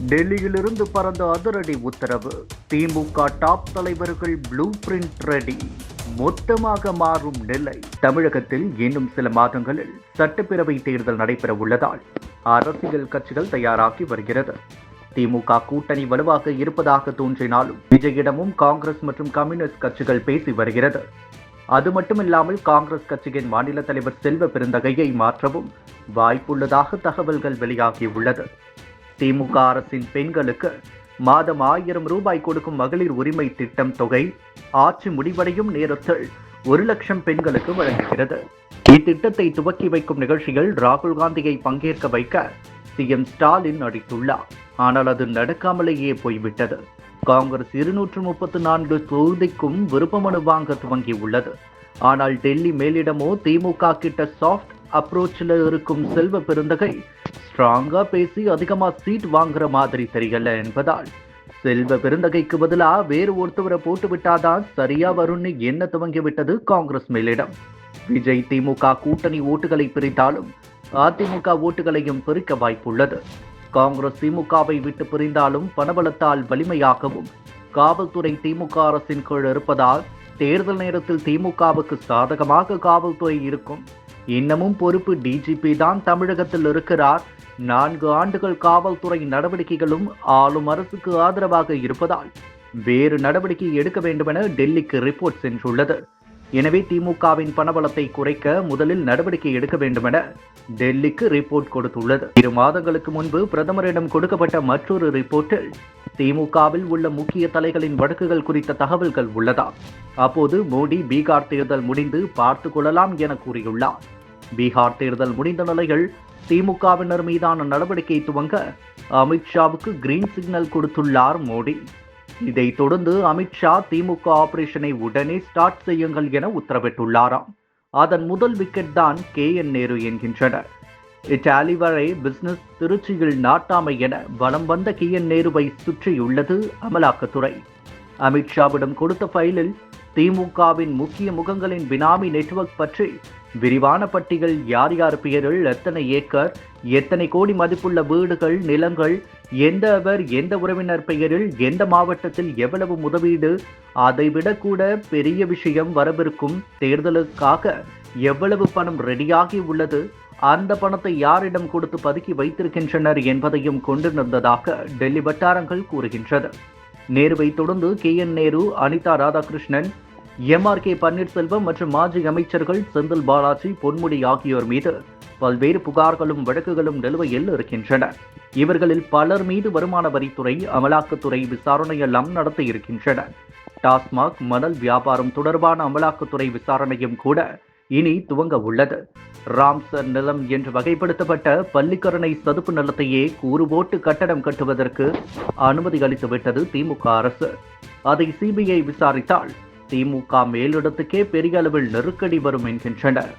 டெல்லியிலிருந்து பறந்த அதிரடி உத்தரவு. திமுக டாப் தலைவர்கள் ப்ளூ பிரிண்ட் ரெடி. மொத்தமாக மாறும் நிலை. தமிழகத்தில் இன்னும் சில மாதங்களில் சட்டப்பேரவை தேர்தல் நடைபெற உள்ளதால் அரசியல் கட்சிகள் தயாராகி வருகிறது. திமுக கூட்டணி வலுவாக இருப்பதாக தோன்றினாலும் விஜயிடமும் காங்கிரஸ் மற்றும் கம்யூனிஸ்ட் கட்சிகள் பேசி வருகிறது. அது மட்டுமில்லாமல் காங்கிரஸ் கட்சியின் மாநில தலைவர் செல்வ பெருந்தகையை மாற்றவும் வாய்ப்புள்ளதாக தகவல்கள் வெளியாகியுள்ளது திமுக அரசின் பெண்களுக்கு மாதம் ஆயிரம் ரூபாய் கொடுக்கும் மகளிர் உரிமை திட்டம் தொகை ஆட்சி முடிவடையும் நேரத்தில் ஒரு லட்சம் பெண்களுக்கு வழங்குகிறது. இத்திட்டத்தை துவக்கி வைக்கும் நிகழ்ச்சியில் ராகுல் காந்தியை பங்கேற்க வைக்க சிஎம் ஸ்டாலின் அடித்துள்ளார் ஆனால் அது நடக்காமலேயே போய்விட்டது. காங்கிரஸ் இருநூற்று முப்பத்து நான்கு தொகுதிக்கும் விருப்பமனு வாங்க துவங்கியுள்ளது. ஆனால் டெல்லி மேலிடமோ திமுக கிட்ட சாஃப்ட் அப்ரோச்சில் இருக்கும் செல்வ பெருந்தகை ஸ்ட்ராங்காக பேசி அதிகமாக சீட் வாங்குற மாதிரி தெரியல என்பதால் செல்வ பெருந்தகைக்கு பதிலாக வேறு ஒருத்தவரை போட்டு விட்டாதான் சரியா வரும்னு என்ன துவங்கிவிட்டது காங்கிரஸ் மேலிடம். விஜய் திமுக கூட்டணி ஓட்டுகளை பிரித்தாலும் அதிமுக ஓட்டுகளையும் பிரிக்க வாய்ப்புள்ளது. காங்கிரஸ் திமுகவை விட்டு பிரிந்தாலும் பணபலத்தால் வலிமையாகவும் காவல்துறை திமுக அரசின் கீழ் இருப்பதால் தேர்தல் நேரத்தில் திமுகவுக்கு சாதகமாக காவல்துறை இருக்கும். இன்னமும் பொறுப்பு டிஜிபி தான் தமிழகத்தில் இருக்கிறார். நான்கு ஆண்டுகள் காவல்துறை நடவடிக்கைகளும் ஆளும் அரசுக்கு ஆதரவாக இருப்பதால் வேறு நடவடிக்கை எடுக்க வேண்டுமென டெல்லிக்கு ரிப்போர்ட் சென்றுள்ளது. எனவே திமுகவின் பணபலத்தை குறைக்க முதலில் நடவடிக்கை எடுக்க வேண்டுமென டெல்லிக்கு ரிப்போர்ட் கொடுத்துள்ளது. இரு மாதங்களுக்கு முன்பு பிரதமரிடம் கொடுக்கப்பட்ட மற்றொரு ரிப்போர்ட்டில் திமுகவில் உள்ள முக்கிய தலைகளின் வழக்குகள் குறித்த தகவல்கள் உள்ளதா? அப்போது மோடி பீகார் தேர்தல் முடிந்து பார்த்து கொள்ளலாம் என கூறியுள்ளார். பீகார் தேர்தல் முடிந்த நிலையில் திமுகவினர் மீதான நடவடிக்கை துவங்க அமித்ஷாவுக்கு கிரீன் சிக்னல் கொடுத்துள்ளார் மோடி. இதை தொடர்ந்து அமித்ஷா திமுக ஆபரேஷனை உடனே ஸ்டார்ட் செய்யுங்கள் என உத்தரவிட்டுள்ளாராம். அதன் முதல் விக்கெட் தான் கே என் நேரு என்கின்றனர். இட்டாலி வரை பிசினஸ் திருச்சியில் நாட்டாமை என வலம் வந்த கே என் நேருவை சுற்றியுள்ளது அமலாக்கத்துறை. அமித்ஷாவிடம் கொடுத்த ஃபைலில் திமுகவின் முக்கிய முகங்களின் பினாமி நெட்வொர்க் பற்றி விரிவான பட்டியல் யார் யார் பெயரில் எத்தனை ஏக்கர் எத்தனை கோடி மதிப்புள்ள வீடுகள் நிலங்கள் எந்த அவர் எந்த உறவினர் பெயரில் எந்த மாவட்டத்தில் எவ்வளவு முதலீடு அதைவிட கூட பெரிய விஷயம் வரவிருக்கும் தேர்தலுக்காக எவ்வளவு பணம் ரெடியாகி உள்ளது அந்த பணத்தை யாரிடம் கொடுத்து பதுக்கி வைத்திருக்கின்றனர் என்பதையும் கொண்டிருந்ததாக டெல்லி வட்டாரங்கள் கூறுகின்றது நேருவை தொடர்ந்து K N Nehru Anitha Radhakrishnan M R K Panneerselvam மற்றும் மாஜி அமைச்சர்கள் செந்தில் பாலாஜி பொன்முடி ஆகியோர் மீது பல்வேறு புகார்களும் வழக்குகளும் நிலுவையில் இருக்கின்றன. இவர்களில் பலர் மீது வருமான வரித்துறை அமலாக்கத்துறை விசாரணையெல்லாம் நடத்தி இருக்கின்றன. டாஸ்மாக் மணல் வியாபாரம் தொடர்பான அமலாக்கத்துறை விசாரணையும் கூட இனி துவங்க உள்ளது. ராம்சர் நிலம் என்று வகைப்படுத்தப்பட்ட பள்ளிக்கரணை சதுப்பு நிலத்தையே கூறு போட்டு கட்டடம் கட்டுவதற்கு அனுமதி அளித்துவிட்டது திமுக அரசு. அதை சிபிஐ விசாரித்தால் திமுக மேலிடத்துக்கே பெரிய அளவில் நெருக்கடி வரும் என்கின்றனர்.